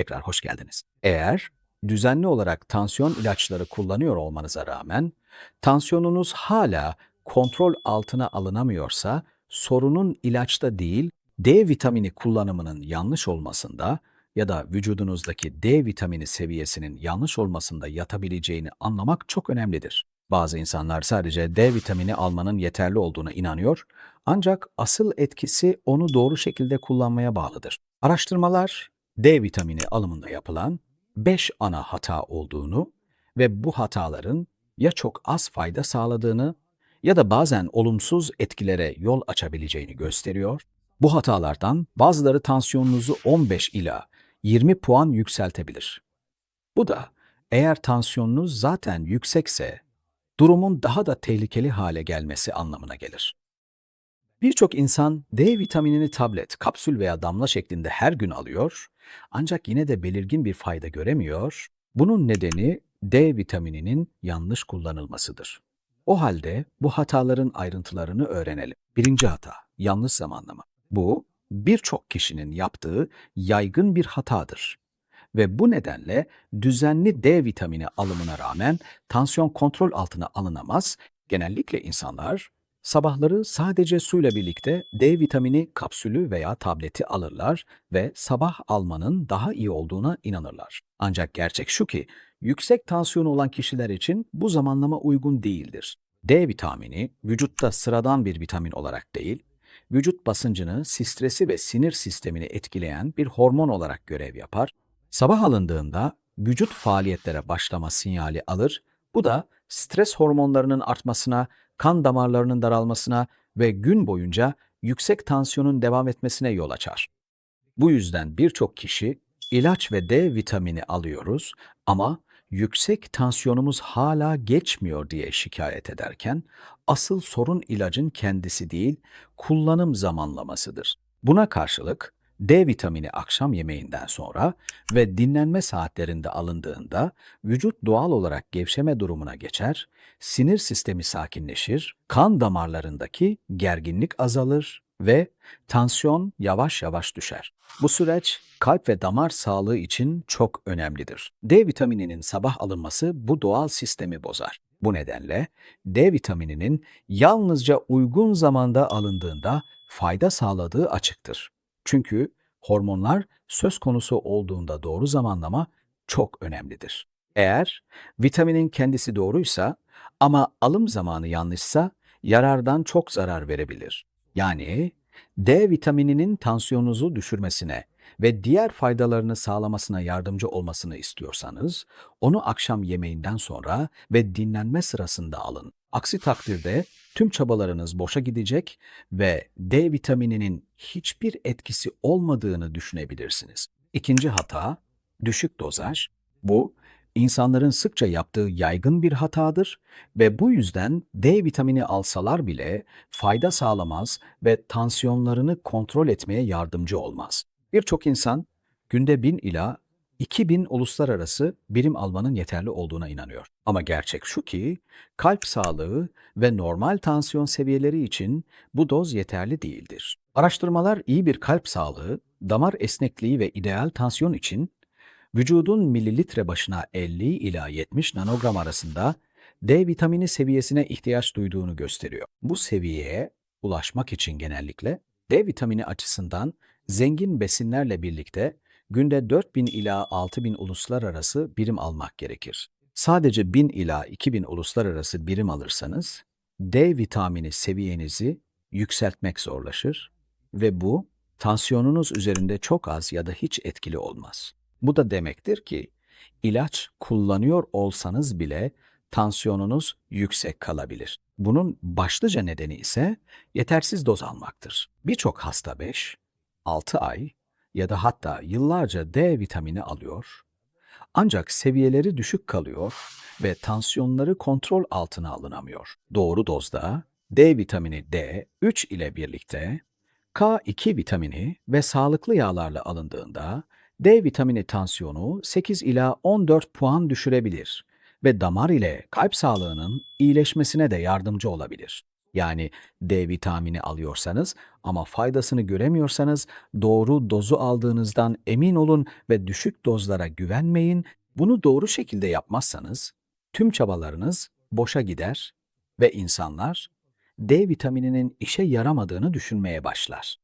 Tekrar hoş geldiniz. Eğer düzenli olarak tansiyon ilaçları kullanıyor olmanıza rağmen tansiyonunuz hala kontrol altına alınamıyorsa sorunun ilaçta değil D vitamini kullanımının yanlış olmasında ya da vücudunuzdaki D vitamini seviyesinin yanlış olmasında yatabileceğini anlamak çok önemlidir. Bazı insanlar sadece D vitamini almanın yeterli olduğuna inanıyor ancak asıl etkisi onu doğru şekilde kullanmaya bağlıdır. Araştırmalar D vitamini alımında yapılan 5 ana hata olduğunu ve bu hataların ya çok az fayda sağladığını ya da bazen olumsuz etkilere yol açabileceğini gösteriyor. Bu hatalardan bazıları tansiyonunuzu 15 ila 20 puan yükseltebilir. Bu da eğer tansiyonunuz zaten yüksekse durumun daha da tehlikeli hale gelmesi anlamına gelir. Birçok insan D vitaminini tablet, kapsül veya damla şeklinde her gün alıyor ancak yine de belirgin bir fayda göremiyor. Bunun nedeni D vitamininin yanlış kullanılmasıdır. O halde bu hataların ayrıntılarını öğrenelim. Birinci hata, yanlış zamanlama. Bu, birçok kişinin yaptığı yaygın bir hatadır. Ve bu nedenle düzenli D vitamini alımına rağmen tansiyon kontrol altına alınamaz. Genellikle insanlar sabahları sadece suyla birlikte D vitamini kapsülü veya tableti alırlar ve sabah almanın daha iyi olduğuna inanırlar. Ancak gerçek şu ki yüksek tansiyon olan kişiler için bu zamanlama uygun değildir. D vitamini vücutta sıradan bir vitamin olarak değil, vücut basıncını, stresi ve sinir sistemini etkileyen bir hormon olarak görev yapar. Sabah alındığında vücut faaliyetlere başlama sinyali alır. Bu da stres hormonlarının artmasına, kan damarlarının daralmasına ve gün boyunca yüksek tansiyonun devam etmesine yol açar. Bu yüzden birçok kişi ilaç ve D vitamini alıyoruz ama yüksek tansiyonumuz hala geçmiyor diye şikayet ederken asıl sorun ilacın kendisi değil, kullanım zamanlamasıdır. Buna karşılık D vitamini akşam yemeğinden sonra ve dinlenme saatlerinde alındığında vücut doğal olarak gevşeme durumuna geçer, sinir sistemi sakinleşir, kan damarlarındaki gerginlik azalır ve tansiyon yavaş yavaş düşer. Bu süreç kalp ve damar sağlığı için çok önemlidir. D vitamininin sabah alınması bu doğal sistemi bozar. Bu nedenle D vitamininin yalnızca uygun zamanda alındığında fayda sağladığı açıktır. Çünkü hormonlar söz konusu olduğunda doğru zamanlama çok önemlidir. Eğer vitaminin kendisi doğruysa ama alım zamanı yanlışsa yarardan çok zarar verebilir. Yani D vitamininin tansiyonunuzu düşürmesine ve diğer faydalarını sağlamasına yardımcı olmasını istiyorsanız, onu akşam yemeğinden sonra ve dinlenme sırasında alın. Aksi takdirde tüm çabalarınız boşa gidecek ve D vitamininin hiçbir etkisi olmadığını düşünebilirsiniz. İkinci hata, düşük dozaj. Bu, insanların sıkça yaptığı yaygın bir hatadır ve bu yüzden D vitamini alsalar bile fayda sağlamaz ve tansiyonlarını kontrol etmeye yardımcı olmaz. Birçok insan günde 1000 ila 2000 uluslararası birim almanın yeterli olduğuna inanıyor. Ama gerçek şu ki kalp sağlığı ve normal tansiyon seviyeleri için bu doz yeterli değildir. Araştırmalar iyi bir kalp sağlığı, damar esnekliği ve ideal tansiyon için vücudun mililitre başına 50 ila 70 nanogram arasında D vitamini seviyesine ihtiyaç duyduğunu gösteriyor. Bu seviyeye ulaşmak için genellikle D vitamini açısından zengin besinlerle birlikte günde 4000 ila 6000 uluslararası birim almak gerekir. Sadece 1000 ila 2000 uluslararası birim alırsanız D vitamini seviyenizi yükseltmek zorlaşır ve bu tansiyonunuz üzerinde çok az ya da hiç etkili olmaz. Bu da demektir ki ilaç kullanıyor olsanız bile tansiyonunuz yüksek kalabilir. Bunun başlıca nedeni ise yetersiz doz almaktır. Birçok hasta 5, 6 ay ya da hatta yıllarca D vitamini alıyor ancak seviyeleri düşük kalıyor ve tansiyonları kontrol altına alınamıyor. Doğru dozda D vitamini D3 ile birlikte K2 vitamini ve sağlıklı yağlarla alındığında D vitamini tansiyonu 8 ila 14 puan düşürebilir ve damar ile kalp sağlığının iyileşmesine de yardımcı olabilir. Yani D vitamini alıyorsanız ama faydasını göremiyorsanız doğru dozu aldığınızdan emin olun ve düşük dozlara güvenmeyin. Bunu doğru şekilde yapmazsanız tüm çabalarınız boşa gider ve insanlar D vitamininin işe yaramadığını düşünmeye başlar.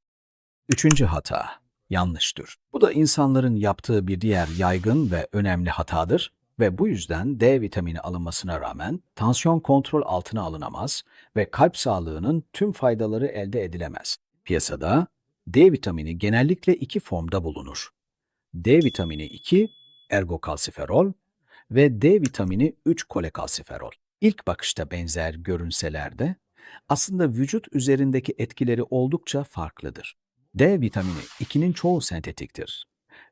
Üçüncü hata, yanlıştır. Bu da insanların yaptığı bir diğer yaygın ve önemli hatadır ve bu yüzden D vitamini alınmasına rağmen tansiyon kontrol altına alınamaz ve kalp sağlığının tüm faydaları elde edilemez. Piyasada D vitamini genellikle iki formda bulunur. D vitamini 2 ergokalsiferol ve D vitamini 3 kolekalsiferol. İlk bakışta benzer görünseler de aslında vücut üzerindeki etkileri oldukça farklıdır. D vitamini 2'nin çoğu sentetiktir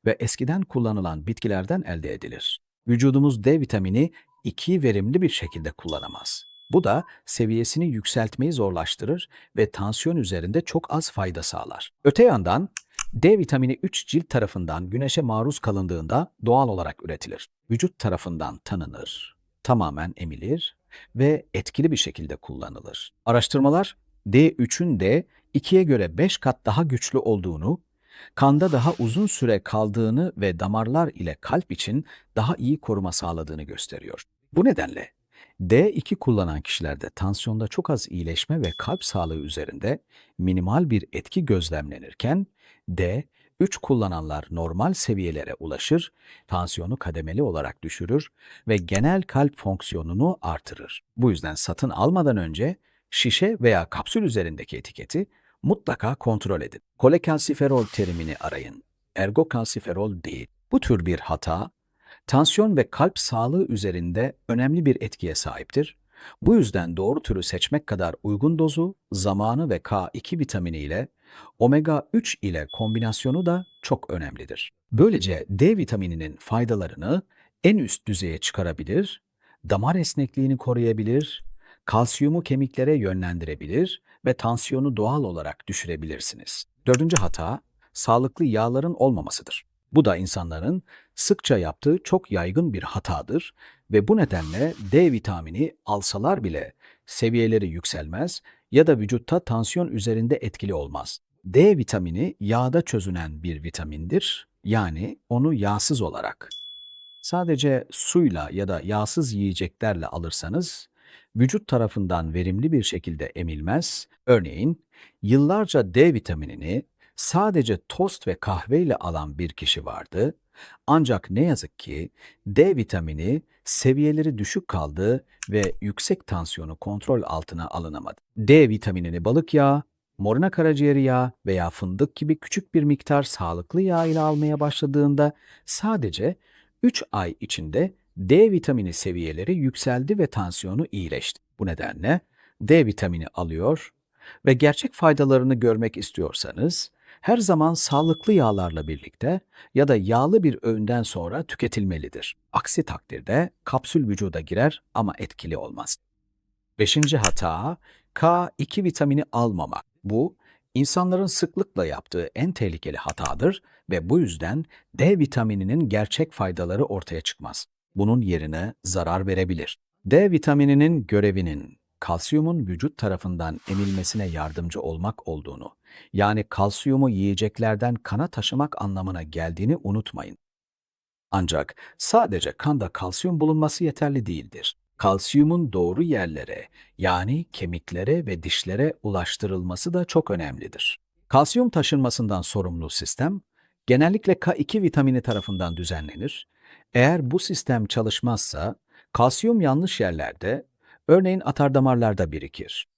ve eskiden kullanılan bitkilerden elde edilir. Vücudumuz D vitamini 2'yi verimli bir şekilde kullanamaz. Bu da seviyesini yükseltmeyi zorlaştırır ve tansiyon üzerinde çok az fayda sağlar. Öte yandan D vitamini 3 cilt tarafından güneşe maruz kalındığında doğal olarak üretilir. Vücut tarafından tanınır, tamamen emilir ve etkili bir şekilde kullanılır. Araştırmalar D3'ün de 2'ye göre 5 kat daha güçlü olduğunu, kanda daha uzun süre kaldığını ve damarlar ile kalp için daha iyi koruma sağladığını gösteriyor. Bu nedenle D2 kullanan kişilerde tansiyonda çok az iyileşme ve kalp sağlığı üzerinde minimal bir etki gözlemlenirken D3 kullananlar normal seviyelere ulaşır, tansiyonu kademeli olarak düşürür ve genel kalp fonksiyonunu artırır. Bu yüzden satın almadan önce şişe veya kapsül üzerindeki etiketi mutlaka kontrol edin. Kolekalsiferol terimini arayın. Ergokalsiferol değil. Bu tür bir hata, tansiyon ve kalp sağlığı üzerinde önemli bir etkiye sahiptir. Bu yüzden doğru türü seçmek kadar uygun dozu, zamanı ve K2 vitamini ile omega 3 ile kombinasyonu da çok önemlidir. Böylece D vitamininin faydalarını en üst düzeye çıkarabilir, damar esnekliğini koruyabilir, kalsiyumu kemiklere yönlendirebilir ve tansiyonu doğal olarak düşürebilirsiniz. Dördüncü hata, sağlıklı yağların olmamasıdır. Bu da insanların sıkça yaptığı çok yaygın bir hatadır ve bu nedenle D vitamini alsalar bile seviyeleri yükselmez ya da vücutta tansiyon üzerinde etkili olmaz. D vitamini yağda çözünen bir vitamindir. Yani onu yağsız olarak sadece suyla ya da yağsız yiyeceklerle alırsanız vücut tarafından verimli bir şekilde emilmez. Örneğin yıllarca D vitaminini sadece tost ve kahveyle alan bir kişi vardı. Ancak ne yazık ki D vitamini seviyeleri düşük kaldı ve yüksek tansiyonu kontrol altına alınamadı. D vitaminini balık yağı, morina karaciğeri yağı veya fındık gibi küçük bir miktar sağlıklı yağ ile almaya başladığında sadece 3 ay içinde D vitamini seviyeleri yükseldi ve tansiyonu iyileşti. Bu nedenle D vitamini alıyor ve gerçek faydalarını görmek istiyorsanız her zaman sağlıklı yağlarla birlikte ya da yağlı bir öğünden sonra tüketilmelidir. Aksi takdirde kapsül vücuda girer ama etkili olmaz. Beşinci hata K2 vitamini almamak. Bu insanların sıklıkla yaptığı en tehlikeli hatadır ve bu yüzden D vitamininin gerçek faydaları ortaya çıkmaz. Bunun yerine zarar verebilir. D vitamininin görevinin kalsiyumun vücut tarafından emilmesine yardımcı olmak olduğunu, yani kalsiyumu yiyeceklerden kana taşımak anlamına geldiğini unutmayın. Ancak sadece kanda kalsiyum bulunması yeterli değildir. Kalsiyumun doğru yerlere, yani kemiklere ve dişlere ulaştırılması da çok önemlidir. Kalsiyum taşınmasından sorumlu sistem, genellikle K2 vitamini tarafından düzenlenir. Eğer bu sistem çalışmazsa, kalsiyum yanlış yerlerde, örneğin atardamarlarda birikir.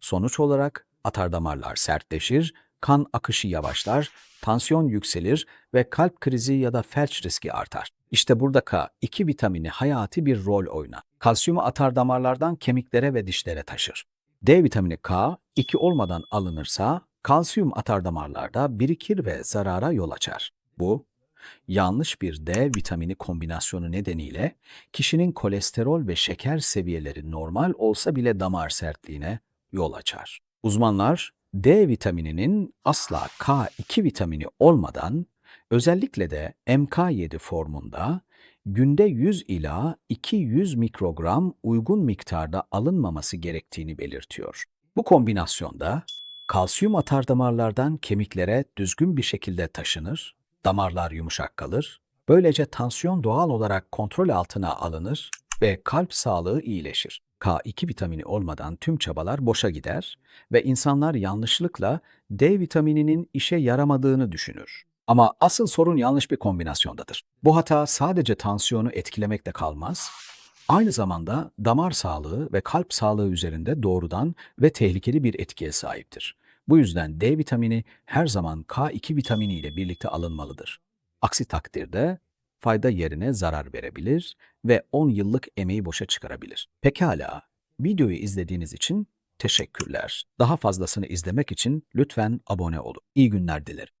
Sonuç olarak atardamarlar sertleşir, kan akışı yavaşlar, tansiyon yükselir ve kalp krizi ya da felç riski artar. İşte burada K2 vitamini hayati bir rol oynar. Kalsiyumu atardamarlardan kemiklere ve dişlere taşır. D vitamini K2 olmadan alınırsa kalsiyum atardamarlarda birikir ve zarara yol açar. Bu, yanlış bir D vitamini kombinasyonu nedeniyle kişinin kolesterol ve şeker seviyeleri normal olsa bile damar sertliğine yol açar. Uzmanlar D vitamininin asla K2 vitamini olmadan özellikle de MK7 formunda günde 100 ila 200 mikrogram uygun miktarda alınmaması gerektiğini belirtiyor. Bu kombinasyonda kalsiyum atar damarlardan kemiklere düzgün bir şekilde taşınır, damarlar yumuşak kalır, böylece tansiyon doğal olarak kontrol altına alınır ve kalp sağlığı iyileşir. K2 vitamini olmadan tüm çabalar boşa gider ve insanlar yanlışlıkla D vitamininin işe yaramadığını düşünür. Ama asıl sorun yanlış bir kombinasyondadır. Bu hata sadece tansiyonu etkilemekle kalmaz, aynı zamanda damar sağlığı ve kalp sağlığı üzerinde doğrudan ve tehlikeli bir etkiye sahiptir. Bu yüzden D vitamini her zaman K2 vitamini ile birlikte alınmalıdır. Aksi takdirde fayda yerine zarar verebilir ve 10 yıllık emeği boşa çıkarabilir. Pekala, videoyu izlediğiniz için teşekkürler. Daha fazlasını izlemek için lütfen abone olun. İyi günler dilerim.